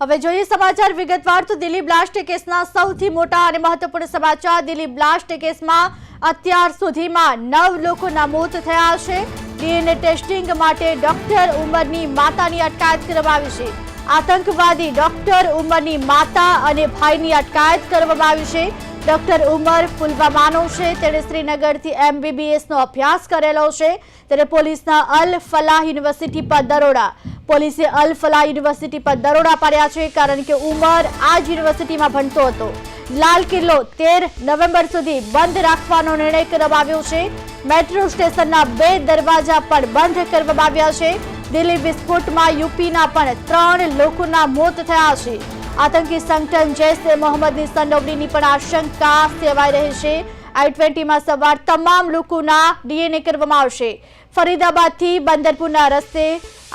હવે જોઈએ સમાચાર વિગતવાર. તો દિલ્હી બ્લાસ્ટ કેસના સૌથી મોટા અને મહત્વપૂર્ણ સમાચાર દિલ્હી બ્લાસ્ટ કેસમાં અત્યાર સુધીમાં નવ લોકોના મોત થયા છે. ડીએનએ ટેસ્ટિંગ માટે ડોક્ટર ઉમરની માતાની અટકાયત કરવામાં આવી છે. આતંકવાદી ડોક્ટર ઉમરની માતા અને ભાઈની અટકાયત કરવામાં આવી છે. ડોક્ટર ઉમર પુલવામાનો છે. તેણે શ્રીનગરથી એમબીબીએસનો અભ્યાસ કરેલો છે. ત્યારે પોલીસના અલ ફલાહ યુનિવર્સિટી પર દરોડા. પોલીસે અલ ફલાહ યુનિવર્સિટી પર દરોડા પાડ્યા છે કારણ કે ઉમર આ જ યુનિવર્સિટીમાં ભણતો હતો. લાલ કિલ્લો તેર નવેમ્બર સુધી બંધ રાખવાનો નિર્ણય કરવામાં આવ્યો છે. મેટ્રો સ્ટેશનના બે દરવાજા પણ બંધ કરવામાં આવ્યા છે. દિલ્હી વિસ્ફોટમાં યુપીના પણ ત્રણ લોકોના મોત થયા છે. આતંકી સંગઠન જૈશ એ મોહમ્મદની સંડોવણીની પણ આશંકા સેવાઈ રહી છે. આઈ ટ્વેન્ટીમાં સવાર તમામ લોકોના ડીએનએ કરવામાં આવશે. ફરીદાબાદથી બંદરપુરના રસ્તે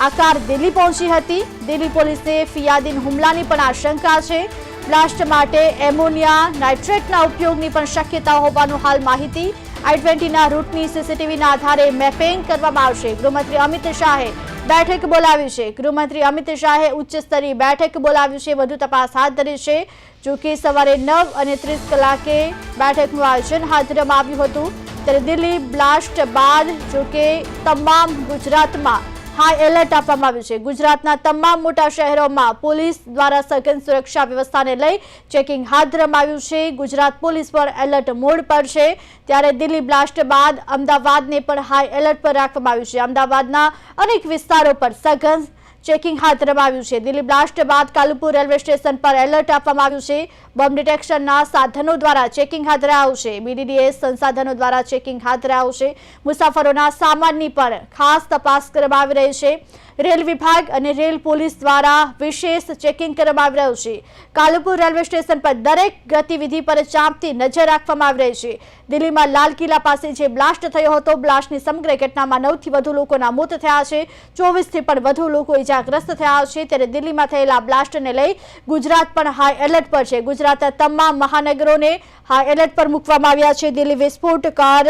આ કાર દિલ્હી પહોંચી હતી. દિલ્હી પોલીસે ફિયાદીન હુમલાની પણ આશંકા છે. બ્લાસ્ટ માટે એમોનિયા નાઇટ્રેટના ઉપયોગની પણ શક્યતા હોવાનું હાલ માહિતી આઈ ટ્વેન્ટીના રૂટની સીસીટીવીના આધારે મેપિંગ કરવામાં આવશે. ગૃહમંત્રી અમિત શાહે બેઠક બોલાવી છે. ગૃહમંત્રી અમિત શાહે ઉચ્ચ સ્તરીય બેઠક બોલાવી છે. વધુ તપાસ હાથ ધરી છે. જો કે સવારે નવ અને ત્રીસ કલાકે બેઠકનું આયોજન હાથ ધરવામાં આવ્યું હતું. ત્યારે દિલ્હી બ્લાસ્ટ બાદ જો કે તમામ ગુજરાતમાં હાઈ એલર્ટ આપવામાં આવ્યું છે. ગુજરાતના તમામ મોટા શહેરોમાં પોલીસ દ્વારા સઘન સુરક્ષા વ્યવસ્થાને લઈ ચેકિંગ હાથ ધરવામાં આવ્યું છે. ગુજરાત પોલીસ પર એલર્ટ મોડ પર છે ત્યારે દિલ્હી બ્લાસ્ટ બાદ અમદાવાદને પણ હાઈ એલર્ટ પર રાખવામાં આવ્યું છે. અમદાવાદના અનેક વિસ્તારો પર સઘન ચેકિંગ હાથ ધરવામાં આવ્યું છે. દિલ્હી બ્લાસ્ટ બાદ કાલુપુર રેલવે સ્ટેશન પર એલર્ટ આપવામાં આવ્યું છે. બોમ્બ ડિટેક્શનના સાધનો દ્વારા ચેકિંગ હાથ ધરાયું છે. બીડીડીએસ સંસાધનો દ્વારા ચેકિંગ હાથ ધરાયું છે. મુસાફરોના સામાનની પણ ખાસ તપાસ કરવામાં આવી રહી છે. રેલ વિભાગ અને રેલ પોલીસ દ્વારા વિશેષ ચેકિંગ કરવામાં આવી રહ્યું છે. કાલુપુર રેલવે સ્ટેશન પર દરેક ગતિવિધિ પર ચાંપતી નજર રાખવામાં આવી રહી છે. દિલ્હીમાં લાલ કિલ્લા પાસે જે બ્લાસ્ટ થયો હતો, બ્લાસ્ટની સમગ્ર ઘટનામાં નવથી વધુ લોકોના મોત થયા છે. ચોવીસથી પણ વધુ લોકો ઇજાગ્રસ્ત થયા છે. ત્યારે દિલ્હીમાં થયેલા બ્લાસ્ટને લઈ ગુજરાત પણ હાઈ એલર્ટ પર છે. ગુજરાતના તમામ મહાનગરોને હાઈ એલર્ટ પર મૂકવામાં આવ્યા છે. દિલ્હી વિસ્ફોટ કાર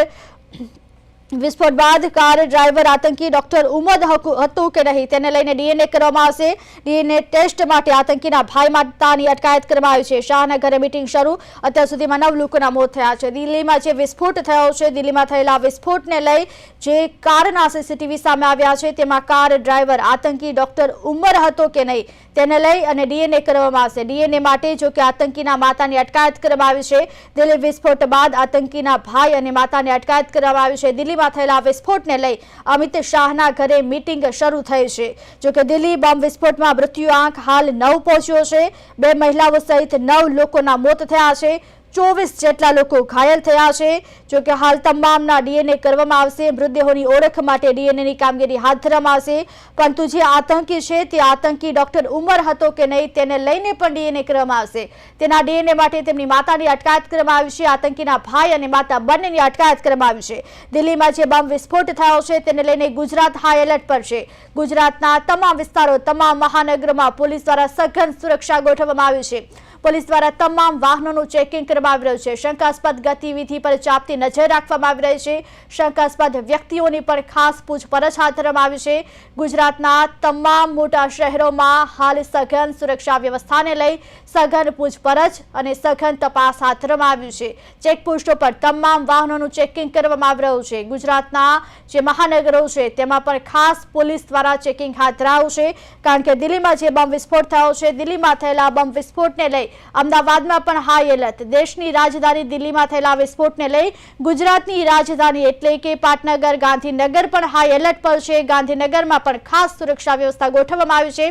વિસ્ફોટ બાદ કાર ડ્રાઈવર આતંકી ડોક્ટર ઉમદ હતું કે નહીં? તેને લઈને ડીએનએ કરવામાં આવશે. ડીએનએ ટેસ્ટ માટે આતંકીના ભાઈ માતાની અટકાયત કરવામાં આવી છે. શાહના ઘરે મીટિંગ શરૂ. અત્યાર સુધીમાં નવ લોકોના મોત થયા છે. દિલ્હીમાં જે વિસ્ફોટ થયો છે, દિલ્હીમાં થયેલા વિસ્ફોટને લઈ જે કારના સીસીટીવી સામે આવ્યા છે, તેમાં કાર ડ્રાઈવર આતંકી ડોક્ટર ઉમર હતો કે નહીં? તેને લઈ અને ડીએનએ કરવામાં આવશે. ડીએનએ માટે જો કે આતંકીના માતાની અટકાયત કરવામાં આવી છે. દિલ્હી વિસ્ફોટ બાદ આતંકીના ભાઈ અને માતાની અટકાયત કરવામાં આવી છે. દિલ્હીમાં થયેલા વિસ્ફોટને લઈ અમિત શાહના ઘરે મીટિંગ શરૂ થઈ છે. જો કે દિલ્હી બોમ્બ વિસ્ફોટમાં મૃત્યુ આંક હાલ નવ પહોંચ્યો છે. બે મહિલાઓ સહિત નવ લોકોના મોત થયા છે. ચોવીસ જેટલા લોકો ઘાયલ થયા છે. જો કે હાલ તમામના ડીએનએ કરવામાં આવશે. મૃતદેહોની ઓળખ માટે ડીએનએની કામગીરી હાથ ધરવામાં આવશે. પરંતુ જે આતંકી છે તે આતંકી ડોક્ટર ઉમર હતો કે નહીં તેને લઈને પણ ડીએનએ કરવામાં આવશે. તેના ડીએનએ માટે તેમની માતાની અટકાયત કરવામાં આવી છે. આતંકીના ભાઈ અને માતા બંનેની અટકાયત કરવામાં આવી છે. દિલ્હીમાં જે બોમ્બ વિસ્ફોટ થયો છે તેને લઈને ગુજરાત હાઈ એલર્ટ પર છે. ગુજરાતના તમામ વિસ્તારો, તમામ મહાનગરોમાં પોલીસ દ્વારા સઘન સુરક્ષા ગોઠવવામાં આવી છે. પોલીસ દ્વારા તમામ વાહનોનું ચેકિંગ કરવામાં આવી રહ્યું છે. શંકાસ્પદ ગતિવિધિ પર ચાપતી નજર રાખવામાં આવી રહી છે. શંકાસ્પદ વ્યક્તિઓની પણ ખાસ પૂછપરછ હાથ ધરવામાં આવી છે. ગુજરાતના તમામ મોટા શહેરોમાં હાલ સઘન સુરક્ષા વ્યવસ્થાને લઈ સઘન પૂછપરછ અને સઘન તપાસ હાથ ધરવામાં આવી છે. ચેકપોસ્ટો પર તમામ વાહનોનું ચેકિંગ કરવામાં આવી રહ્યું છે. ગુજરાતના જે મહાનગરો છે, તેમાં પણ ખાસ પોલીસ દ્વારા ચેકિંગ હાથ ધરાયું છે. કારણ કે દિલ્હીમાં જે બોમ્બ વિસ્ફોટ થયો છે, દિલ્હીમાં થયેલા બોમ્બ વિસ્ફોટને લઈ અમદાવાદમાં પણ હાઈ એલર્ટ. દેશની રાજધાની દિલ્હીમાં થયેલા વિસ્ફોટને લઈ ગુજરાતની રાજધાની એટલે કે પાટનગર, ગાંધીનગર પણ હાઈ એલર્ટ પર છે. ગાંધીનગરમાં પણ ખાસ સુરક્ષા વ્યવસ્થા ગોઠવવામાં આવી છે.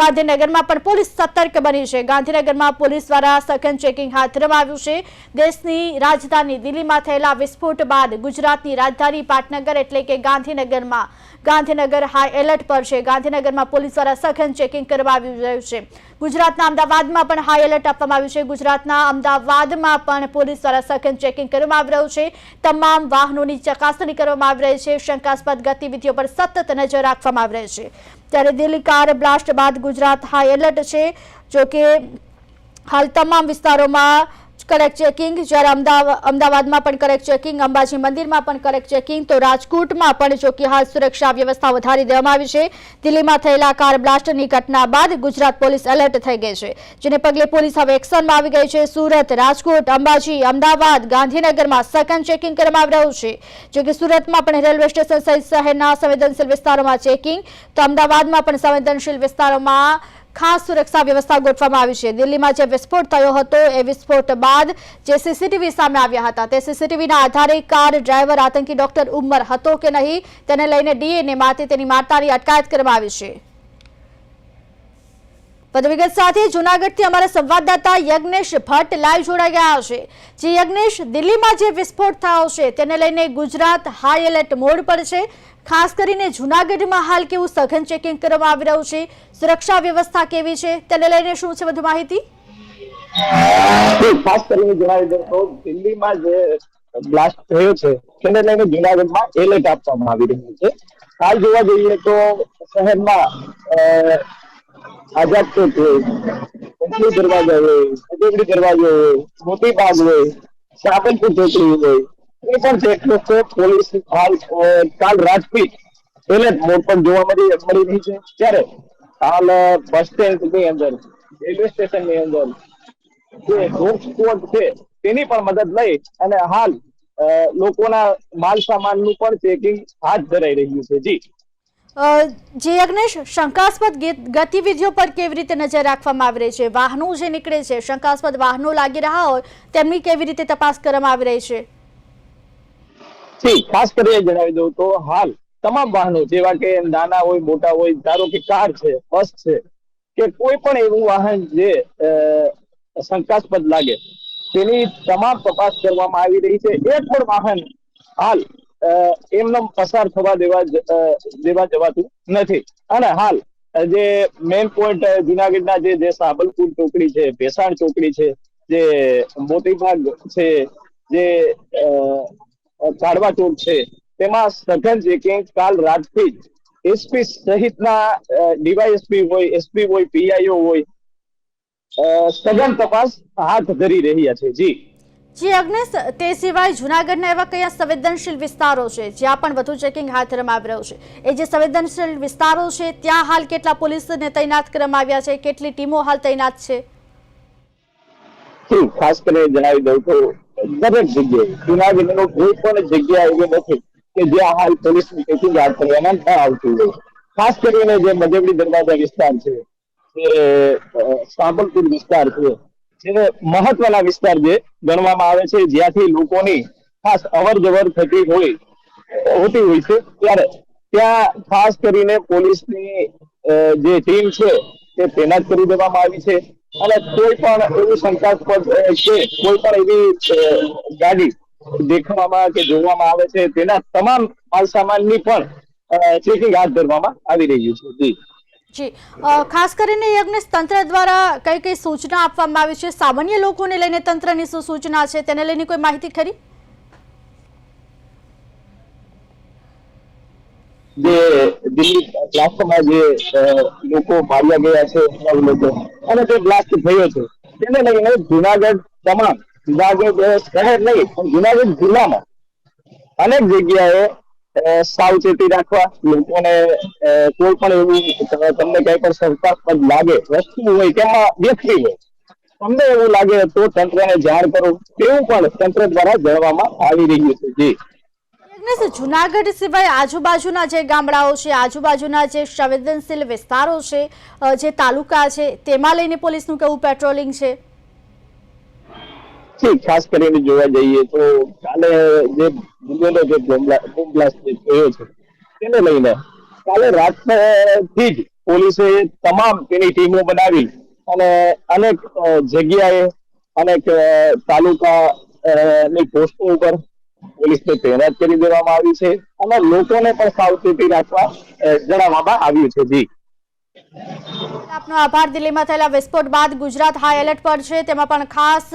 ગાંધીનગરમાં પણ પોલીસ સતર્ક બની છે. ગાંધીનગરમાં પોલીસ દ્વારા સઘન ચેકિંગ હાથ ધરવામાં આવ્યું છે. દેશની રાજધાની દિલ્હીમાં થયેલા વિસ્ફોટ બાદ ગુજરાતની રાજધાની પાટનગર એટલે કે ગાંધીનગરમાં ગાંધીનગર હાઈ એલર્ટ પર છે. ગાંધીનગરમાં પોલીસ દ્વારા સઘન ચેકિંગ કરવામાં આવી રહ્યું છે. ગુજરાતના અમદાવાદમાં પણ હાઈ એલર્ટ આપવામાં આવ્યું છે. ગુજરાતના અમદાવાદમાં પણ પોલીસ દ્વારા સઘન ચેકિંગ કરવામાં આવી રહ્યું છે. તમામ વાહનોની ચકાસણી કરવામાં આવી રહી છે. શંકાસ્પદ ગતિવિધિઓ પર સતત નજર રાખવામાં આવી રહી છે. ત્યારે દિલ્હી કાર બ્લાસ્ટ બાદ ગુજરાત હાઈ એલર્ટ છે. જોકે હાલ તમામ વિસ્તારોમાં કરેક્ટ ચેકિંગ જ્યારે અમદાવાદ અમદાવાદમાં પણ કરેક્ટ ચેકિંગ અંબાજી મંદિરમાં પણ કરેક્ટ ચેકિંગ તો રાજકોટમાં પણ જો કે હાલ સુરક્ષા વ્યવસ્થા વધારી દેવામાં આવી છે. દિલ્હીમાં થયેલા કાર બ્લાસ્ટની ઘટના બાદ ગુજરાત પોલીસ એલર્ટ થઈ ગઈ છે, જેને પગલે પોલીસ હવે એક્શનમાં આવી ગઈ છે. સુરત, રાજકોટ, અંબાજી, અમદાવાદ, ગાંધીનગરમાં સઘન ચેકિંગ કરવામાં આવી રહ્યું છે. જો કે સુરતમાં પણ રેલવે સ્ટેશન સહિત શહેરના સંવેદનશીલ વિસ્તારોમાં ચેકિંગ તો અમદાવાદમાં પણ સંવેદનશીલ વિસ્તારોમાં ખાસ સુરક્ષા વ્યવસ્થા ગોઠવવામાં આવી છે. દિલ્હીમાં જે વિસ્ફોટ થયો હતો, એ વિસ્ફોટ બાદ જે સીસીટીવી સામે આવ્યા હતા, તે સીસીટીવીના આધારે કાર ડ્રાઈવર આતંકી ડોક્ટર ઉમર હતો કે નહીં, તેને લઈને ડીએનએ માંથી તેની માતાની અટકાયત કરવામાં આવી છે. વધુ સાથે જુનાગઢથી અમારા સંવાદદાતા યજ્ઞેશ ભટ્ટ લાઈવ જોડાઈ ગયા છે. જે યજ્ઞેશ, દિલ્હીમાં જે વિસ્ફોટ થયો છે, તેને લઈને ગુજરાત હાઈ એલર્ટ મોડ પર છે. ખાસ કરીને જૂનાગઢમાં હાલ કેવું સઘન ચેકિંગ કરવામાં આવી રહ્યું છે? સુરક્ષા વ્યવસ્થા કેવી છે? તેને લઈને શું છે વધુ માહિતી? ખાસ કરીને જણાવી દઉં તો દિલ્હીમાં જે બ્લાસ્ટ થયો છે, તેને લઈને જુનાગઢમાં એલર્ટ આપવામાં આવી રહ્યું છે. હાલ જોવા જઈએ તો શહેરમાં આઝાદ ચોક હોય કોટલી દરવાજા હોય દરવાજો હોય મોતી બાગ હોય સાબરપુર ચોકડી હોય પણ ચેકપોસ્ટ છે પોલીસ કાલ રાજપીત એટલે મોડ પણ જોવા મળી મળી રહી છે. ત્યારે હાલ બસ સ્ટેન્ડની અંદર રેલવે સ્ટેશનની અંદર જે ડોગ સ્ક્વોડ છે, તેની પણ મદદ લઈ અને હાલ લોકોના માલ સામાનનું પણ ચેકિંગ હાથ ધરાઈ રહ્યું છે. જી. જે અગ્નેશ, શંકાસ્પદ ગતિવિધિઓ પર કેવી રીતે નજર રાખવામાં આવી રહી છે? વાહનો જે નીકળે છે, શંકાસ્પદ વાહનો લાગી રહ્યા હોય, તેમની કેવી રીતે તપાસ કરવામાં આવી રહી છે? જી. ખાસ કરીને જણાવી દઉં તો હાલ તમામ વાહનો, જેવા કે નાના હોય, મોટા હોય, ધારો કે કાર છે, બસ છે, કે કોઈ પણ એવું વાહન જે શંકાસ્પદ લાગે, તેની તમામ તપાસ કરવામાં આવી રહી છે. એક પણ વાહન હાલ એમનો પસાર થવા દેવા દેવા જવાતું નથી. અને હાલ જે મેઇન પોઈન્ટ જુનાગઢના જે જે સાબલપુર ચોકડી છે, ભેસાણ ચોકડી છે, જે મોતીબાગ છે, જે અ, ચાડવા છે. તેમાં સઘન ચેકિંગ કાલ રાતથી જ એસપી સહિતના ડીવાયએસપી હોય એસપી હોય પીઆઈઓ હોય સઘન તપાસ હાથ ધરી રહ્યા છે. જી. જી અગ્નેશ તે સિવાય જુનાગઢના એવા કયા સંવેદનશીલ વિસ્તારો છે? જ્યાં પણ વધુ ચેકિંગ હાથ ધરવામાં આવી રહ્યું છે. એ જે સંવેદનશીલ વિસ્તારો છે ત્યાં હાલ કેટલા પોલીસને તૈનાત કરવામાં આવ્યા છે? કેટલી ટીમો હાલ તૈનાત છે? ખાસ કરીને જણાવી દઉં તો દરેક જગ્યાએ જુનાગઢનો કોઈ પણ જગ્યા એવી નથી કે જ્યાં હાલ પોલીસની ચેકિંગ હાથ કરવામાં ન આવતી હોય. ખાસ કરીને જે મજેબડી દરવાજા વિસ્તાર છે, જે સાંબલપુર વિસ્તાર છે જે મહત્વના વિસ્તાર જે ગણવામાં આવે છે, જ્યાંથી લોકોની ખાસ અવર જવર થતી હોય, હોતી હોય છે, ત્યારે ત્યાં ખાસ કરીને પોલીસની જે ટીમ છે, તે તૈનાત કરી દેવામાં આવી છે. અને કોઈ પણ એવું શંકાસ્પદ છે કોઈ પણ એવી ગાડી દેખવામાં કે જોવામાં આવે છે તેના તમામ માલ સામાનની પણ ચેકિંગ હાથ ધરવામાં આવી રહ્યું છે. જી. જી. ખાસ કરીને યજ્ઞેશ તંત્ર દ્વારા કઈ કઈ સૂચના આપવામાં આવી છે? સામાન્ય લોકોને લઈને તંત્રની શું સૂચના છે? તેને લઈને કોઈ માહિતી ખરી? જે દિલ્હી પ્લાસ્ટમાં જે લોકો માર્યા ગયા છે એના અને તે બ્લાસ્ટ થયો છે. તેને લઈને જુનાગઢ તમામ, જુનાગઢ શહેર નહીં, પણ જુનાગઢ જિલ્લામાં અનેક જગ્યાએ સાવચેતી રાખવા, લોકોને કોઈ પણ એવું તમને કઈ પણ શંકાસ્પદ લાગે, વસ્તુ હોય એમાં વ્યક્તિ હોય. તમને એવું લાગે તો તંત્રને જાણ કરો, તેવું પણ તંત્ર દ્વારા જણાવવામાં આવી રહ્યું છે. જી. યજ્ઞેશ જુનાગઢ સિવાય આજુબાજુના જે ગામડાઓ છે, આજુબાજુના જે સંવેદનશીલ વિસ્તારો છે જે તાલુકા છે, તેમાં લઈને પોલીસનું કેવું પેટ્રોલિંગ છે? ઠીક, ખાસ કરીને જોવા જઈએ તો કાલે જે દિલ્હીનો જે બોમ્બ થયો છે, તેને લઈને કાલે રાતથી જ પોલીસે તમામ તેની ટીમો બનાવી અને અનેક જગ્યાએ અનેક તાલુકા પોસ્ટો ઉપર પોલીસને તૈનાત કરી દેવામાં આવી છે અને લોકોને પણ સાવચેતી રાખવા જણાવવામાં આવ્યું છે. જી. આપનો આભાર. દિલ્હીમાં થયેલા વિસ્ફોટ બાદ ગુજરાત હાઈ એલર્ટ પર છે. તેમાં પણ ખાસ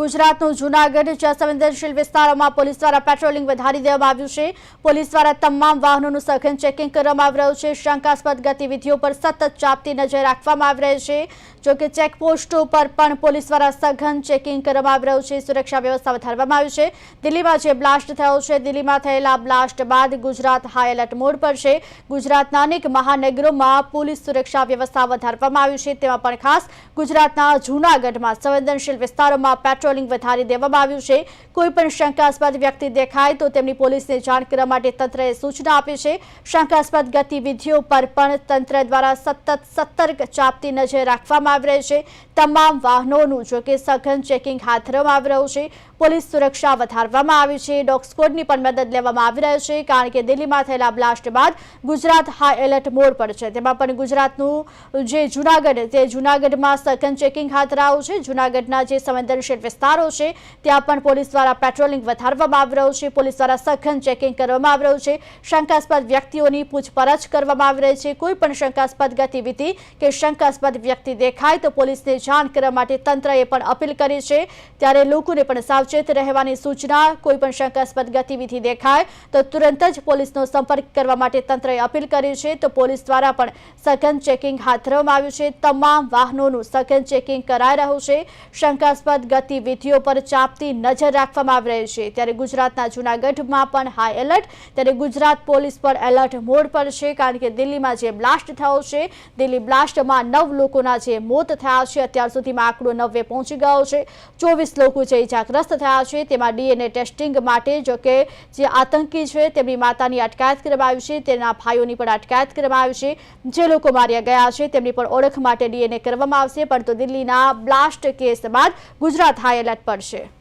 ગુજરાતનું જુનાગઢ, જ્યાં સંવેદનશીલ વિસ્તારોમાં પોલીસ દ્વારા પેટ્રોલિંગ વધારી દેવામાં આવ્યું છે. પોલીસ દ્વારા તમામ વાહનોનું સઘન ચેકિંગ કરવામાં આવી રહ્યું છે. શંકાસ્પદ ગતિવિધિઓ પર સતત ચાપતી નજર રાખવામાં આવી રહી છે. જો કે ચેકપોસ્ટો પર પણ પોલીસ દ્વારા સઘન ચેકિંગ કરવામાં આવી રહ્યું છે. સુરક્ષા વ્યવસ્થા વધારવામાં આવી છે. દિલ્હીમાં જે બ્લાસ્ટ થયો છે, દિલ્હીમાં થયેલા બ્લાસ્ટ બાદ ગુજરાત હાઈ એલર્ટ મોડ પર છે. ગુજરાતના અનેક મહાનગરોમાં પોલીસ સુરક્ષા વ્યવસ્થા વધારવામાં આવી છે. તેમાં પણ ખાસ ગુજરાતના જૂનાગઢમાં સંવેદનશીલ વિસ્તારોમાં પેટ્રોલિંગ વધારી દેવામાં આવ્યું છે. કોઈપણ શંકાસ્પદ વ્યક્તિ દેખાય તો તેમની પોલીસને જાણ કરવા માટે તંત્રએ સૂચના આપી છે. શંકાસ્પદ ગતિવિધિઓ પર પણ તંત્ર દ્વારા સતત સતર્ક ચાપતી નજર રાખવામાં આવી રહી છે. તમામ વાહનોનું જો કે સઘન ચેકિંગ હાથ ધરવામાં આવી રહ્યું છે. પોલીસ સુરક્ષા વધારવામાં આવી છે. ડોગ સ્કોડની પણ મદદ લેવામાં આવી રહી છે, કારણ કે દિલ્હીમાં થયેલા બ્લાસ્ટ બાદ ગુજરાત હાઈ એલર્ટ મોડ પર છે. તેમાં પણ ગુજરાતનું જે જુનાગઢ તે જુનાગઢમાં સઘન ચેકિંગ હાથ ધરાયું છે. જુનાગઢના જે સંવેદનશીલ વિસ્તારો છે, ત્યાં પણ પોલીસ દ્વારા પેટ્રોલિંગ વધારવામાં આવી રહ્યું છે. પોલીસ દ્વારા સઘન ચેકિંગ કરવામાં આવી રહ્યું છે. શંકાસ્પદ વ્યક્તિઓની પૂછપરછ કરવામાં આવી રહી છે. કોઈ પણ શંકાસ્પદ ગતિવિધિ કે શંકાસ્પદ વ્યક્તિ દેખાય તો પોલીસને જાણ કરવા માટે તંત્રએ પણ અપીલ કરી છે. ત્યારે લોકોને પણ સાવચેત રહેવાની સૂચના, કોઈ પણ શંકાસ્પદ ગતિવિધિ દેખાય, તો તુરંત જ પોલીસનો સંપર્ક કરવા માટે તંત્રએ અપીલ કરી છે. તો પોલીસ દ્વારા પણ સઘન ચેકિંગ હાથ ધરવામાં આવ્યું છે. તમામ વાહનોનું સઘન ચેકિંગ કરાઈ રહ્યું છે. શંકાસ્પદ ગતિવિધિઓ પર ચાપતી નજર રાખવામાં આવી રહી છે. ત્યારે ગુજરાતના જૂનાગઢમાં પણ હાઈ એલર્ટ ત્યારે ગુજરાત પોલીસ પણ એલર્ટ મોડ પર છે, કારણ કે દિલ્હીમાં જે બ્લાસ્ટ થયો છે, દિલ્હી બ્લાસ્ટમાં નવ લોકોના જે મોત થયા છે, અત્યાર સુધીમાં આંકડો નવે પહોંચી ગયો છે. ચોવીસ લોકો જે ઇજાગ્રસ્ત થયા છે, તેમાં ડીએનએ ટેસ્ટિંગ માટે જો કે જે આતંકી છે, તેમની માતાની અટકાયત કરવામાં આવી છે, તેના ભાઈઓની પણ અટકાયત કરવામાં આવી છે. જે લોકો માર્યા ગયા છે, તેમની પણ ઓળખ માટે ડીએનએ કરવામાં આવશે, પરંતુ દિલ્હીના બ્લાસ્ટ કેસ બાદ ગુજરાત હાઈ એલર્ટ પર છે.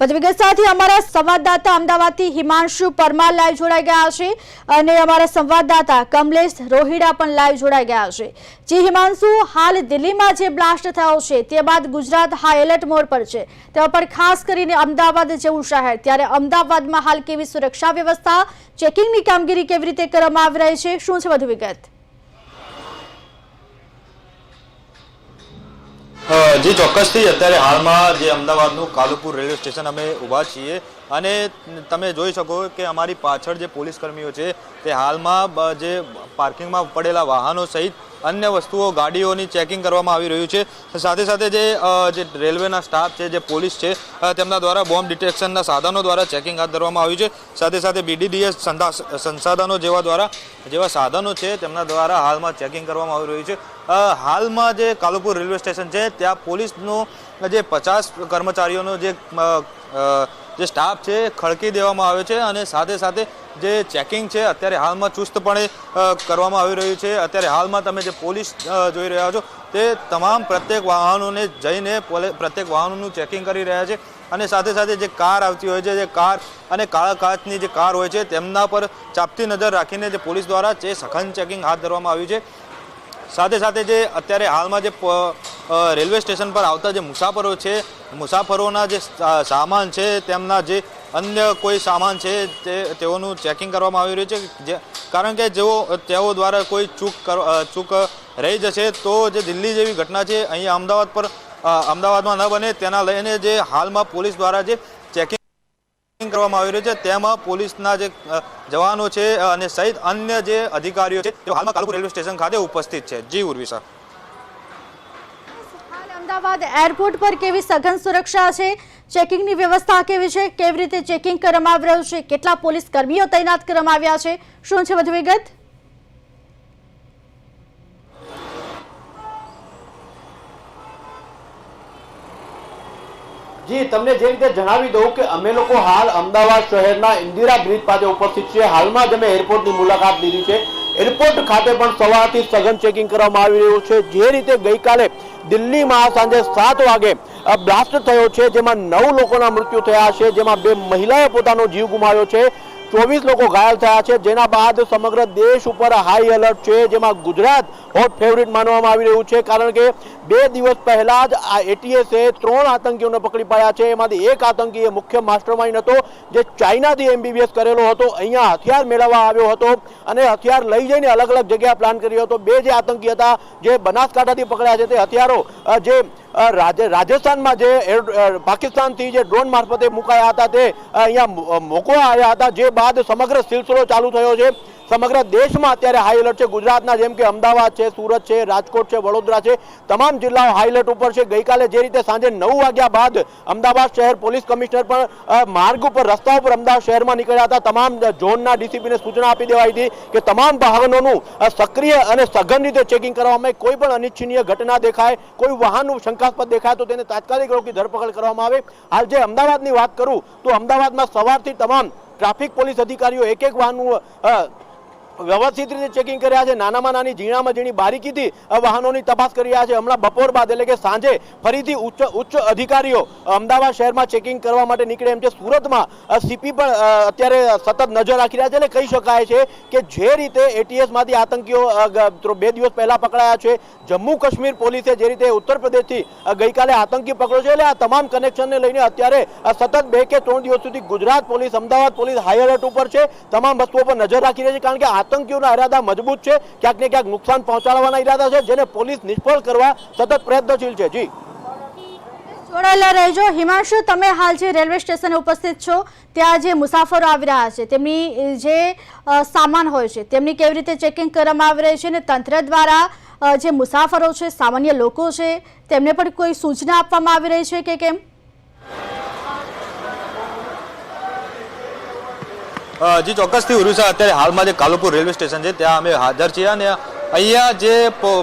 વધુ વિગત સાથે અમારા સંવાદદાતા અમદાવાદથી હિમાંશુ પરમાર લાઈવ જોડાઈ ગયા છે અને અમારા સંવાદદાતા કમલેશ રોહિડા પણ લાઈવ જોડાઈ ગયા છે. જે હિમાંશુ, હાલ દિલ્હીમાં જે બ્લાસ્ટ થયો છે તે બાદ ગુજરાત હાઈ મોડ પર છે. તેમાં પણ ખાસ કરીને અમદાવાદ જેવું શહેર. ત્યારે અમદાવાદમાં હાલ કેવી સુરક્ષા વ્યવસ્થા ચેકિંગની કામગીરી કેવી રીતે કરવામાં આવી રહી છે, શું છે વધુ વિગત? જી ચોક્કસથી અત્યારે હાલમાં જે અમદાવાદનું કાલુપુર રેલવે સ્ટેશન અમે ઊભા છીએ અને તમે જોઈ શકો કે અમારી પાછળ જે પોલીસ કર્મીઓ છે, તે હાલમાં જે પાર્કિંગમાં પડેલા વાહનો સહિત અન્ય વસ્તુઓ, ગાડીઓની ચેકિંગ કરવામાં આવી રહ્યું છે. સાથે સાથે જે જે રેલવેના સ્ટાફ છે, જે પોલીસ છે તેમના દ્વારા બોમ્બ ડિટેક્શનના સાધનો દ્વારા ચેકિંગ હાથ ધરવામાં આવ્યું છે. સાથે સાથે બીડીડીએસ સંસાધનો જેવા દ્વારા, જેવા સાધનો છે, તેમના દ્વારા હાલમાં ચેકિંગ કરવામાં આવી રહ્યું છે. હાલમાં જે કાલુપુર રેલવે સ્ટેશન છે, ત્યાં પોલીસનો જે પચાસ કર્મચારીઓનો જે જે સ્ટાફ છે, ખડકી દેવામાં આવ્યો છે અને સાથે સાથે જે ચેકિંગ છે, અત્યારે હાલમાં ચુસ્તપણે કરવામાં આવી રહ્યું છે. અત્યારે હાલમાં તમે જે પોલીસ જોઈ રહ્યા છો, તે તમામ પ્રત્યેક વાહનોને જઈને પ્રત્યેક વાહનોનું ચેકિંગ કરી રહ્યા છે અને સાથે સાથે જે કાર આવતી હોય છે, જે કાર અને કાળા કાચની જે કાર હોય છે, તેમના પર ચાપતી નજર રાખીને જે પોલીસ દ્વારા જે સઘન ચેકિંગ હાથ ધરવામાં આવ્યું છે. સાથે સાથે જે અત્યારે હાલમાં જે રેલવે સ્ટેશન પર આવતા જે મુસાફરો છે, મુસાફરોના જે સામાન છે, તેમના જે અન્ય કોઈ સામાન છે, તે, તેઓનું ચેકિંગ કરવામાં આવી રહ્યું છે, જે, કારણ કે જેઓ, તેઓ દ્વારા કોઈ ચૂક ચૂક રહી જશે તો જે દિલ્હી જેવી ઘટના છે અહીંયા અમદાવાદ પર અમદાવાદમાં ન બને, તેના લઈને જે હાલમાં પોલીસ દ્વારા જે ચેકિંગ કરવામાં આવી રહ્યું છે. તેમાં પોલીસના જે જવાનો છે અને સહિત અન્ય જે અધિકારીઓ છે, તેઓ હાલમાં કાલુપુર રેલવે સ્ટેશન ખાતે ઉપસ્થિત છે. જી, ઉર્વી સર. અમદાવાદ એરપોર્ટ પર કેવી સઘન સુરક્ષા છે? ચેકિંગની વ્યવસ્થા કેવી છે? કેવી રીતે ચેકિંગ કરવામાં આવી રહ્યું છે? કેટલા પોલીસ કર્મીઓ તૈનાત કરવામાં આવ્યા છે? શું છે વધુ વિગત? જી, તમને જે રીતે જણાવી દઉં કે અમે લોકો હાલ અમદાવાદ શહેરના ઇન્દિરા બ્રિજ પાસે ઉપસ્થિત છીએ. હાલમાં જ અમે એરપોર્ટની મુલાકાત લીધી છે. એરપોર્ટ ખાતે પણ સવારથી સઘન ચેકિંગ કરવામાં આવી રહ્યું છે. જે રીતે ગઈકાલે દિલ્હીમાં સાંજે સાત વાગે બ્લાસ્ટ થયો છે, જેમાં નવ લોકોના મૃત્યુ થયા છે, જેમાં બે મહિલાએ પોતાનો જીવ ગુમાવ્યો છે. ચોવીસ લોકો ઘાયલ થયા છે, જેના બાદ સમગ્ર દેશ ઉપર હાઈ એલર્ટ છે, જેમાં ગુજરાત હોટ ફેવરિટ માનવામાં આવી રહ્યું છે, કારણ કે બે દિવસ પહેલા જ આ એટીએસે ત્રણ આતંકીઓને પકડી પાડ્યા છે. એમાંથી એક આતંકી એ મુખ્ય માસ્ટરમાઇન્ડ હતો, જે ચાઇનાથી એમબીબીએસ કરેલો હતો. અહીંયા હથિયાર મેળવવા આવ્યો હતો અને હથિયાર લઈ જઈને અલગ અલગ જગ્યાએ પ્લાન કર્યો હતો. બે જે આતંકી હતા, જે બનાસકાંઠાથી પકડ્યા છે, તે હથિયારો જે રાજસ્થાનમાં જે પાકિસ્તાનથી જે ડ્રોન મારફતે મુકાયા હતા તે અહીંયા મોકવા આવ્યા હતા. જે બાદ સમગ્ર સિલસિલો ચાલુ થયો છે. સમગ્ર દેશમાં અત્યારે હાઈ એલર્ટ છે. ગુજરાતના જેમ કે અમદાવાદ છે, સુરત છે, રાજકોટ છે, વડોદરા છે, તમામ જિલ્લાઓ હાઈ એલર્ટ ઉપર છે. ગઈકાલે જે રીતે સાંજે નવ વાગ્યા બાદ અમદાવાદ શહેર પોલીસ કમિશનર પણ માર્ગ ઉપર, રસ્તા ઉપર અમદાવાદ શહેરમાં નીકળ્યા હતા. તમામ ઝોનના ડીસીપીને સૂચના આપી દેવાઈ હતી કે તમામ વાહનોનું સક્રિય અને સઘન રીતે ચેકિંગ કરવામાં કોઈ પણ અનિચ્છનીય ઘટના દેખાય, કોઈ વાહનનું શંકાસ્પદ દેખાય તો તેને તાત્કાલિક રોકી ધરપકડ કરવામાં આવે. હાલ જે અમદાવાદની વાત કરું, તો અમદાવાદમાં સવારથી તમામ ટ્રાફિક પોલીસ અધિકારીઓ એક એક વાહનનું વ્યવસ્થિત રીતે ચેકિંગ કર્યા છે. નાનામાં નાની ઝીણામાં ઝીણી બારીકીથી વાહનોની તપાસ કરી છે. હમણાં બપોર બાદ એટલે કે સાંજે ફરીથી ઉચ્ચ ઉચ્ચ અધિકારીઓ અમદાવાદ શહેરમાં ચેકિંગ કરવા માટે નીકળે એમ છે. સુરતમાં સીપી પણ અત્યારે સતત નજર રાખી રહ્યા છે એટલે કહી શકાય છે કે જે રીતે એટીએસમાંથી આતંકીઓ બે દિવસ પહેલા પકડાયા છે. જમ્મુ કાશ્મીર પોલીસે જે રીતે ઉત્તર પ્રદેશથી ગઈકાલે આતંકી પકડ્યો છે. એટલે આ તમામ કનેક્શનને લઈને અત્યારે સતત બે કે ત્રણ દિવસ સુધી Gujarat police, Ahmedabad police high alert ઉપર છે. તમામ વસ્તુઓ પર નજર રાખી રહી છે. કારણ કે આતંકીઓના ઇરાદા મજબૂત છે, ક્યાંક ને ક્યાંક નુકસાન પહોંચાડવાના ઇરાદા છે, જેને પોલીસ નિષ્ફળ કરવા સતત પ્રયત્નશીલ છે. જી. જોડાયેલા રહેજો. હિમાંશુ, તમે હાલ જે રેલવે સ્ટેશને ઉપસ્થિત છો, ત્યાં જે મુસાફરો આવી રહ્યા છે, તેમની જે સામાન હોય છે, તેમની કેવી રીતે ચેકિંગ કરવામાં આવી રહી છે અને તંત્ર દ્વારા જે મુસાફરો છે, સામાન્ય લોકો છે, તેમને પણ કોઈ સૂચના આપવામાં આવી રહી છે કે કેમ? જી ચોક્કસથી ઉરુસા અત્યારે હાલમાં જે કાલુપુર રેલવે સ્ટેશન છે, ત્યાં અમે હાજર છીએ અને અહીંયા જે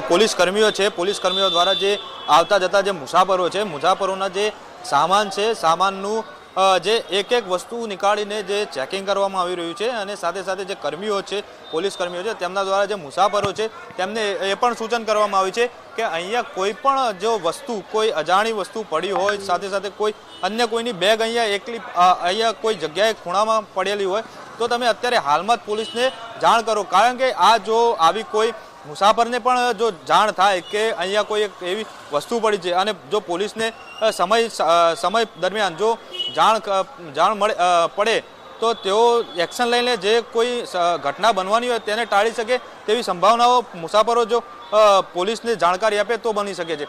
પોલીસ કર્મીઓ છે, પોલીસ કર્મીઓ દ્વારા જે આવતા જતા જે મુસાફરો છે, મુસાફરોના જે સામાન છે, સામાનનું જે એક એક વસ્તુ નીકાળીને જે ચેકિંગ કરવામાં આવી રહ્યું છે અને સાથે સાથે જે કર્મીઓ છે, પોલીસ કર્મીઓ છે, તેમના દ્વારા જે મુસાફરો છે, તેમને એ પણ સૂચન કરવામાં આવ્યું છે કે અહીંયા કોઈ પણ જો વસ્તુ, કોઈ અજાણી વસ્તુ પડી હોય, સાથે સાથે કોઈ અન્ય કોઈની બેગ અહીંયા એકલી અહીંયા કોઈ જગ્યાએ ખૂણામાં પડેલી હોય, તો તમે અત્યારે હાલમાં જ પોલીસને જાણ કરો. કારણ કે આ જો આવી કોઈ મુસાફરને પણ જો જાણ થાય કે અહીંયા કોઈ એક એવી વસ્તુ પડી છે અને જો પોલીસને સમય સમય દરમિયાન જો જાણ જાણ મળે પડે, તો તેઓ એક્શન લઈને જે કોઈ ઘટના બનવાની હોય તેને ટાળી શકે તેવી સંભાવનાઓ મુસાફરો જો પોલીસને જાણકારી આપે તો બની શકે છે.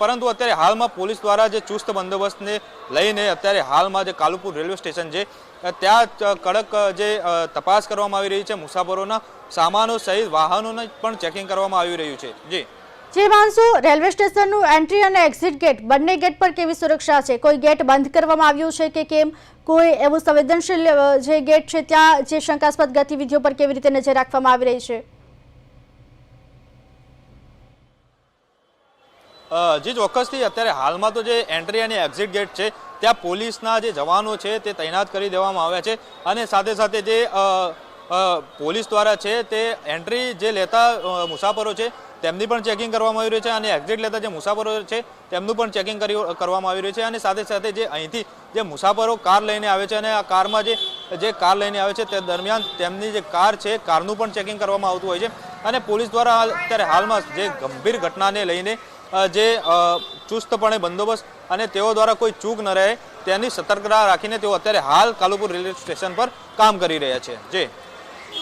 પરંતુ અત્યારે હાલમાં પોલીસ દ્વારા જે ચુસ્ત બંદોબસ્તને લઈને અત્યારે હાલમાં જે કાલુપુર રેલવે સ્ટેશન છે ત્યાં કડક જે તપાસ કરવામાં આવી રહી છે, મુસાફરોના સામાનો સહિત વાહનોને પણ ચેકિંગ કરવામાં આવી રહ્યું છે. જી. જે માનસુ રેલવે સ્ટેશનનું એન્ટ્રી અને એક્ઝિટ ગેટ, બંને ગેટ પર કેવી સુરક્ષા છે? કોઈ ગેટ બંધ કરવામાં આવ્યું છે કે કેમ? કોઈ એવું સંવેદનશીલ જે ગેટ છે, ત્યાં જે શંકાસ્પદ ગતિવિધિઓ પર કેવી રીતે નજર રાખવામાં આવી રહી છે? જી ચોક્કસથી અત્યારે હાલમાં તો જે એન્ટ્રી અને એક્ઝિટ ગેટ છે, ત્યાં પોલીસના જે જવાનો છે તે તૈનાત કરી દેવામાં આવ્યા છે અને સાથે સાથે જે પોલીસ દ્વારા છે તે એન્ટ્રી જે લેતા મુસાફરો છે, તેમની પણ ચેકિંગ કરવામાં આવી રહ્યું છે અને એક્ઝિટ લેતા જે મુસાફરો છે તેમનું પણ ચેકિંગ કરી કરવામાં આવી રહ્યું છે અને સાથે સાથે જે અહીંથી જે મુસાફરો કાર લઈને આવે છે અને આ કારમાં જે જે કાર લઈને આવે છે તે દરમિયાન તેમની જે કાર છે કારનું પણ ચેકિંગ કરવામાં આવતું હોય છે અને પોલીસ દ્વારા અત્યારે હાલમાં જે ગંભીર ઘટનાને લઈને જે ચુસ્તપણે બંદોબસ્ત અને તેઓ દ્વારા કોઈ ચૂક ન રહે તેની સતર્કતા રાખીને તેઓ અત્યારે હાલ કાલુપુર રેલવે સ્ટેશન પર કામ કરી રહ્યા છે. જી.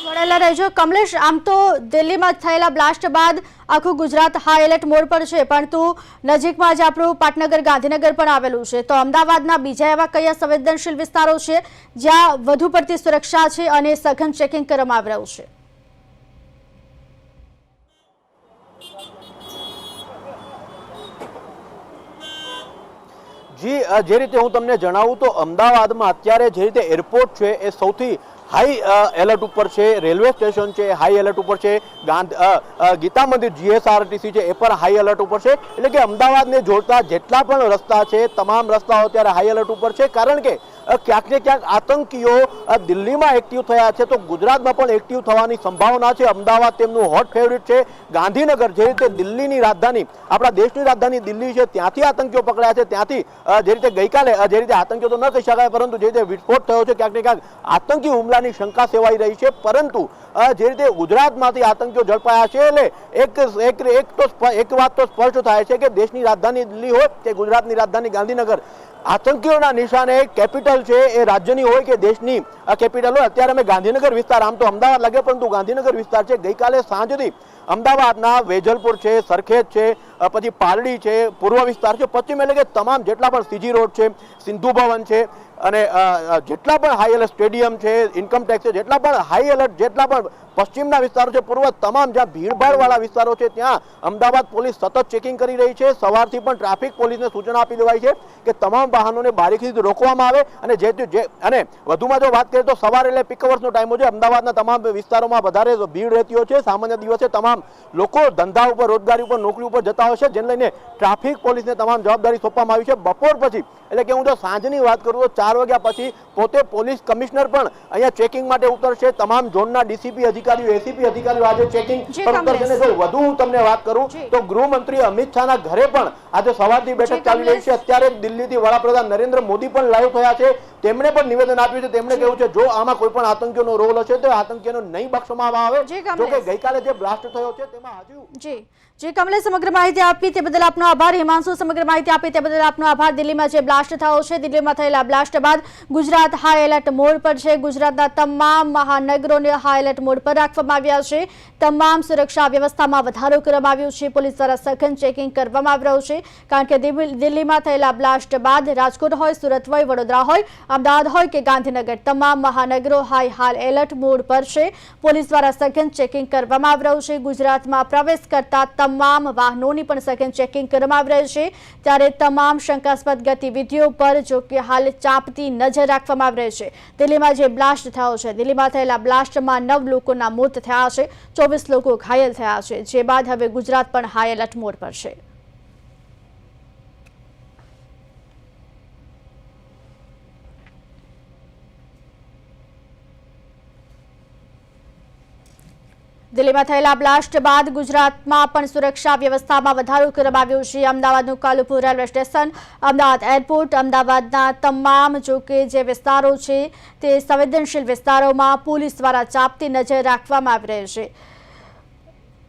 જોડાયેલા રહેજો. કમલેશ, આમ તો દિલ્હીમાં થયેલા બ્લાસ્ટ બાદ આખું ગુજરાત હાઈ એલર્ટ મોડ પર છે, પરંતુ નજીકમાં જ આપણું પાટનગર, ગાંધીનગર પણ આવેલું છે. તો અમદાવાદના બીજા એવા કયા સંવેદનશીલ વિસ્તારો છે, જ્યાં વધુ પડતી સુરક્ષા છે અને સઘન ચેકિંગ કરવામાં આવી રહ્યું છે? જી જે રીતે હું તમને જણાવું તો અમદાવાદમાં અત્યારે જે રીતે એરપોર્ટ છે એ સૌથી હાઈ એલર્ટ ઉપર છે, રેલવે સ્ટેશન છે હાઈ એલર્ટ ઉપર છે, ગાંધ ગીતા મંદિર જીએસઆરટીસી છે એ પણ હાઈ એલર્ટ ઉપર છે. એટલે કે અમદાવાદને જોડતા જેટલા પણ રસ્તા છે, તમામ રસ્તાઓ અત્યારે હાઈ એલર્ટ ઉપર છે. કારણ કે ક્યાંક ને ક્યાંક આતંકીઓ દિલ્હીમાં એક્ટિવ થયા છે. તો ગુજરાતમાં પણ એક્ટિવ થવાની સંભાવના છે. અમદાવાદ તેમનું હોટ ફેવરિટ છે. ગાંધીનગર જે રીતે દિલ્હીની રાજધાની, આપણા દેશની રાજધાની દિલ્હી છે, ત્યાંથી આતંકીઓ પકડાયા છે. ત્યાંથી જે રીતે ગઈકાલે જે રીતે આતંકીઓ તો ન કહી શકાય, પરંતુ જે રીતે વિસ્ફોટ થયો છે ક્યાંક ને ક્યાંક આતંકી હુમલાની શંકા સેવાઈ રહી છે. પરંતુ જે રીતે ગુજરાતમાંથી આતંકીઓ ઝડપાયા છે, એટલે એક એક એક તો એક વાત તો સ્પષ્ટ થાય છે કે દેશની રાજધાની દિલ્હી હોય કે ગુજરાતની રાજધાની ગાંધીનગર, આતંકીઓના નિશાને કેપિટલ છે એ રાજ્યની હોય કે દેશની કેપિટલ હોય? અત્યારે અમે ગાંધીનગર વિસ્તાર, આમ તો અમદાવાદ લાગે પરંતુ ગાંધીનગર વિસ્તાર છે. ગઈકાલે સાંજથી અમદાવાદના વેજલપુર છે, સરખેજ છે પછી પાલડી છે, પૂર્વ વિસ્તાર છે, પશ્ચિમ એટલે કે તમામ જેટલા પણ સીજી રોડ છે, સિંધુ ભવન છે અને જેટલા પણ હાઈ એલર્ટ સ્ટેડિયમ છે ઇન્કમ ટેક્સ છે, જેટલા પણ હાઈ એલર્ટ જેટલા પણ પશ્ચિમના વિસ્તારો છે, પૂર્વ તમામ જ્યાં ભીડભાડ વાળા વિસ્તારો છે, ત્યાં અમદાવાદ પોલીસ સતત ચેકિંગ કરી રહી છે. સવારથી પણ ટ્રાફિક પોલીસને સૂચના આપી દેવાઈ છે કે તમામ વાહનોને બારીકથી રોકવામાં આવે અને જે જે અને વધુમાં જો વાત કરીએ તો સવારે એટલે પીક અવર્સનો ટાઈમ હોય છે. અમદાવાદના તમામ વિસ્તારોમાં વધારે ભીડ રહેતી હોય છે. સામાન્ય દિવસે તમામ લોકો ધંધા ઉપર, રોજગારી ઉપર, નોકરી ઉપર જતા હોય છે, જેને લઈને ટ્રાફિક પોલીસને તમામ જવાબદારી સોંપવામાં આવી છે. બપોર પછી, એટલે કે હું જો સાંજની વાત કરું તો ચાર વાગ્યા પછી પોતે પોલીસ કમિશનર પણ અહીંયા ચેકિંગ માટે ઉતરશે. તમામ ઝોનના ડીસીપી અધિકારીઓ એસીપી અધિકારીઓ આજે ચેકિંગ ઉતરશે જો વધુ હું તમને વાત કરું તો ગૃહમંત્રી અમિત શાહના ઘરે પણ આજે સવારથી બેઠક ચાલી રહી છે. અત્યારે દિલ્હીથી વડાપ્રધાન નરેન્દ્ર મોદી પણ લાઈવ થયા છે. તેમણે પણ નિવેદન આપ્યું છે. તેમણે કહ્યું છે જો આમાં કોઈ પણ આતંકીઓનો રોલ હશે તો આતંકીઓનો નહીં બક્ષવામાં આવે. જો કે. ગઈકાલે જે બ્લાસ્ટ થયો છે તેમાં હજુ જી. જી કમલે સમગ્ર માહિતી આપી તે બદલ આપનો આભાર. હિમાંશુ, સમગ્ર માહિતી આપી તે બદલ આપનો આભાર. દિલ્હીમાં જે બ્લાસ્ટ થયો છે, દિલ્હીમાં થયેલા બ્લાસ્ટ બાદ ગુજરાત હાઈ એલર્ટ મોડ પર છે. ગુજરાતના તમામ મહાનગરોને હાઈ એલર્ટ મોડ પર રાખવામાં આવ્યા છે. તમામ સુરક્ષા વ્યવસ્થામાં વધારો કરવામાં આવ્યો છે. પોલીસ દ્વારા સઘન ચેકિંગ કરવામાં આવી રહ્યું છે. કારણ કે દિલ્હી- દિલ્હીમાં થયેલા બ્લાસ્ટ બાદ રાજકોટ હોય, સુરત હોય, વડોદરા હોય, અમદાવાદ હોય કે ગાંધીનગર, તમામ મહાનગરો હાઈ હાલ એલર્ટ મોડ પર છે. પોલીસ દ્વારા સઘન ચેકિંગ કરવામાં આવી રહ્યું છે. ગુજરાતમાં પ્રવેશ કરતા તમામ વાહનોની પણ સઘન ચેકિંગ કરવામાં આવી રહ્યું છે. ત્યારે તમામ શંકાસ્પદ ગતિવિધિઓ પર જો કે હાલ ચાપતી નજર રાખવામાં આવી રહી છે. દિલ્હીમાં જે બ્લાસ્ટ થયો છે, દિલ્હીમાં થયેલા બ્લાસ્ટમાં નવ લોકોના મોત થયા છે, ચોવીસ લોકો ઘાયલ થયા છે. જે બાદ હવે ગુજરાત પણ હાઈ એલર્ટ મોડ પર છે. દિલ્હીમાં થયેલા બ્લાસ્ટ બાદ ગુજરાતમાં પણ સુરક્ષા વ્યવસ્થામાં વધારો કરવામાં આવ્યો છે. અમદાવાદનું Kalupur railway station, Ahmedabad airport, અમદાવાદના તમામ જો કે જે વિસ્તારો છે તે સંવેદનશીલ વિસ્તારોમાં પોલીસ દ્વારા ચાપતી નજર રાખવામાં આવી રહી છે.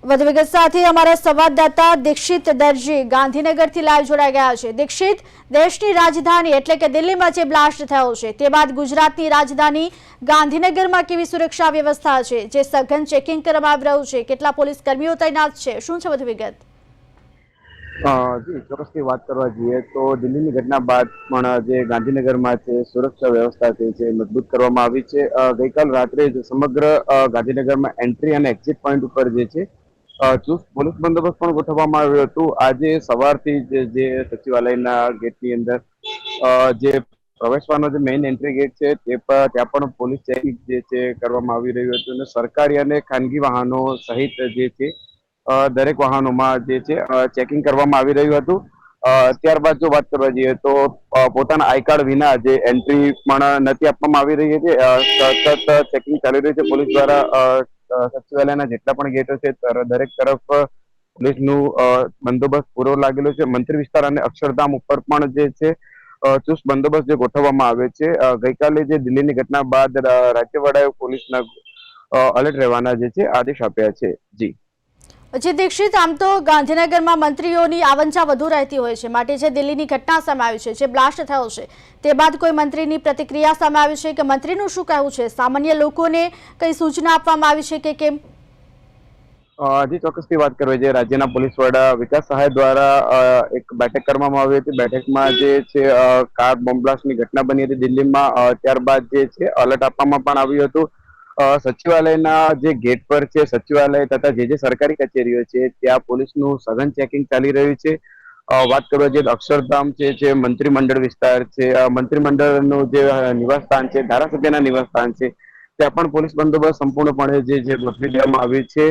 વધુ વિગત સાથે અમારા સંવાદદાતા દીક્ષિત દરજી ગાંધીનગરથી લાઈવ જોડાઈ ગયા છે. દીક્ષિત, દેશની રાજધાની એટલે કે દિલ્હીમાં જે બ્લાસ્ટ થયો છે, તે બાદ ગુજરાતની રાજધાની ગાંધીનગરમાં કેવી સુરક્ષા વ્યવસ્થા છે, જે સઘન ચેકિંગ કરવામાં આવી રહ્યું છે, કેટલા પોલીસ કર્મીઓ તૈનાત છે, શું છે વધુ વિગત જી, ચોક્કસથી વાત કરવા જઈએ તો દિલ્હીની ઘટના બાદ પણ જે ગાંધીનગરમાં છે સુરક્ષા વ્યવસ્થા છે, જે મજબૂત કરવામાં આવી છે ગઈકાલ રાત્રે જ સમગ્ર ગાંધીનગરમાં એન્ટ્રી અને એક્ઝિટ પોઈન્ટ ઉપર જે છે ચુસ્ત પોલીસ બંદોબસ્ત પણ ગોઠવવામાં આવ્યો હતું. આજે સવારથી જ સચિવાલયના ગેટની અંદર જે પ્રવેશવાનો જે મેઇન એન્ટ્રી ગેટ છે, તે પર ત્યાં પણ પોલીસ ચેકિંગ જે છે કરવામાં આવી રહ્યું હતું અને સરકારી અને ખાનગી વાહનો સહિત જે છે દરેક વાહનોમાં જે છે ચેકિંગ કરવામાં આવી રહ્યું હતું. ત્યારબાદ જો વાત કરવા જઈએ તો પોતાના આઈ કાર્ડ વિના જે એન્ટ્રી પણ નથી આપવામાં આવી રહી છે. સતત ચેકિંગ ચાલી રહી છે પોલીસ દ્વારા સચિવાલયના જેટલા પણ ગેટો છે દરેક તરફ પોલીસનું બંદોબસ્ત પૂરો લાગેલો છે. મંત્રી વિસ્તાર અને અક્ષરધામ ઉપર પણ જે છે ચુસ્ત બંદોબસ્ત જે ગોઠવવામાં આવે છે ગઈકાલે જે દિલ્હીની ઘટના બાદ રાજ્ય વડાએ પોલીસના અલર્ટ રહેવાના જે છે, આદેશ આપ્યા છે. જી. જે, દીક્ષિત, આમ તો ગાંધીનગરમાં મંત્રીઓની આવંચા વધુ રહેતી હોય છે. માટે જે દિલ્હીની ઘટના સામે આવી છે, જે બ્લાસ્ટ થયો છે, તે બાદ કોઈ મંત્રીની પ્રતિક્રિયા સામે આવી છે કે મંત્રીનું શું કહેવું છે? સામાન્ય લોકોને કઈ સૂચના આપવામાં આવી છે કે કેમ? હજી ચોક્કસથી વાત કરવી છે. રાજ્યના પોલીસ વડા વિકાસ સહાય દ્વારા એક બેઠક કરવામાં આવી હતી. બેઠકમાં જે છે કાર બોમ્બ બ્લાસ્ટની ઘટના બની હતી દિલ્હીમાં. ત્યારબાદ જે છે અલર્ટ આપવામાં પણ આવ્યું હતું. સચિવાલયના જે ગેટ પર છે, સચિવાલય તથા જે જે સરકારી કચેરીઓ છે, ત્યાં પોલીસનું સઘન ચેકિંગ ચાલી રહ્યું છે. વાત કરવા જે અક્ષરધામ છે, જે મંત્રીમંડળ વિસ્તાર છે મંત્રીમંડળનું જે નિવાસસ્થાન છે, ધારાસભ્યના નિવાસસ્થાન છે, ત્યાં પણ પોલીસ બંદોબસ્ત સંપૂર્ણપણે જે જે ગોઠવી દેવામાં આવ્યું છે.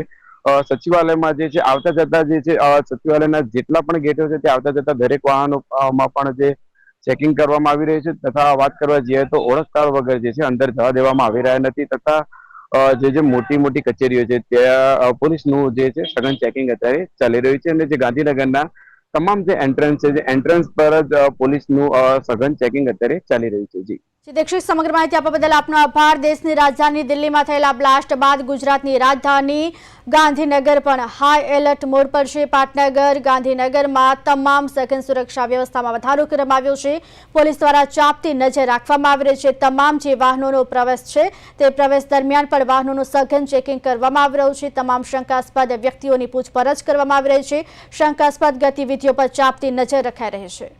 સચિવાલયમાં જે છે, આવતા જતા જે છે સચિવાલયના જેટલા પણ ગેટો છે, તે આવતા જતા દરેક વાહનોમાં પણ જે ચેકિંગ કરવામાં આવી રહ્યું છે તથા વાત કરવા જઈએ તો ઓળખતાળ વગર જે છે અંદર જવા દેવામાં આવી રહ્યા નથી તથા જે જે મોટી મોટી કચેરીઓ છે ત્યાં પોલીસનું જે છે સઘન ચેકિંગ અત્યારે ચાલી રહ્યું છે અને જે ગાંધીનગરના તમામ જે એન્ટ્રન્સ છે, જે એન્ટ્રન્સ પર જ પોલીસનું સઘન ચેકિંગ અત્યારે ચાલી રહ્યું છે. જી. દીક્ષિત સમગ્ર માહિતી આપવા બદલ આપનો આભાર. દેશની રાજધાની દિલ્હીમાં થયેલા બ્લાસ્ટ બાદ ગુજરાતની રાજધાની ગાંધીનગર પણ હાઈ એલર્ટ મોડ પર છે. પાટનગર, ગાંધીનગરમાં તમામ સઘન સુરક્ષા વ્યવસ્થામાં વધારો કરવામાં આવ્યો છે. પોલીસ દ્વારા ચાંપતી નજર રાખવામાં આવી રહી છે. તમામ જે વાહનોનો પ્રવેશ છે, તે પ્રવેશ દરમિયાન પણ વાહનોનું સઘન ચેકિંગ કરવામાં આવી રહ્યું છે. તમામ શંકાસ્પદ વ્યક્તિઓની પૂછપરછ કરવામાં આવી રહી છે. શંકાસ્પદ ગતિવિધિઓ પર ચાંપતી નજર રખાઈ રહી છે.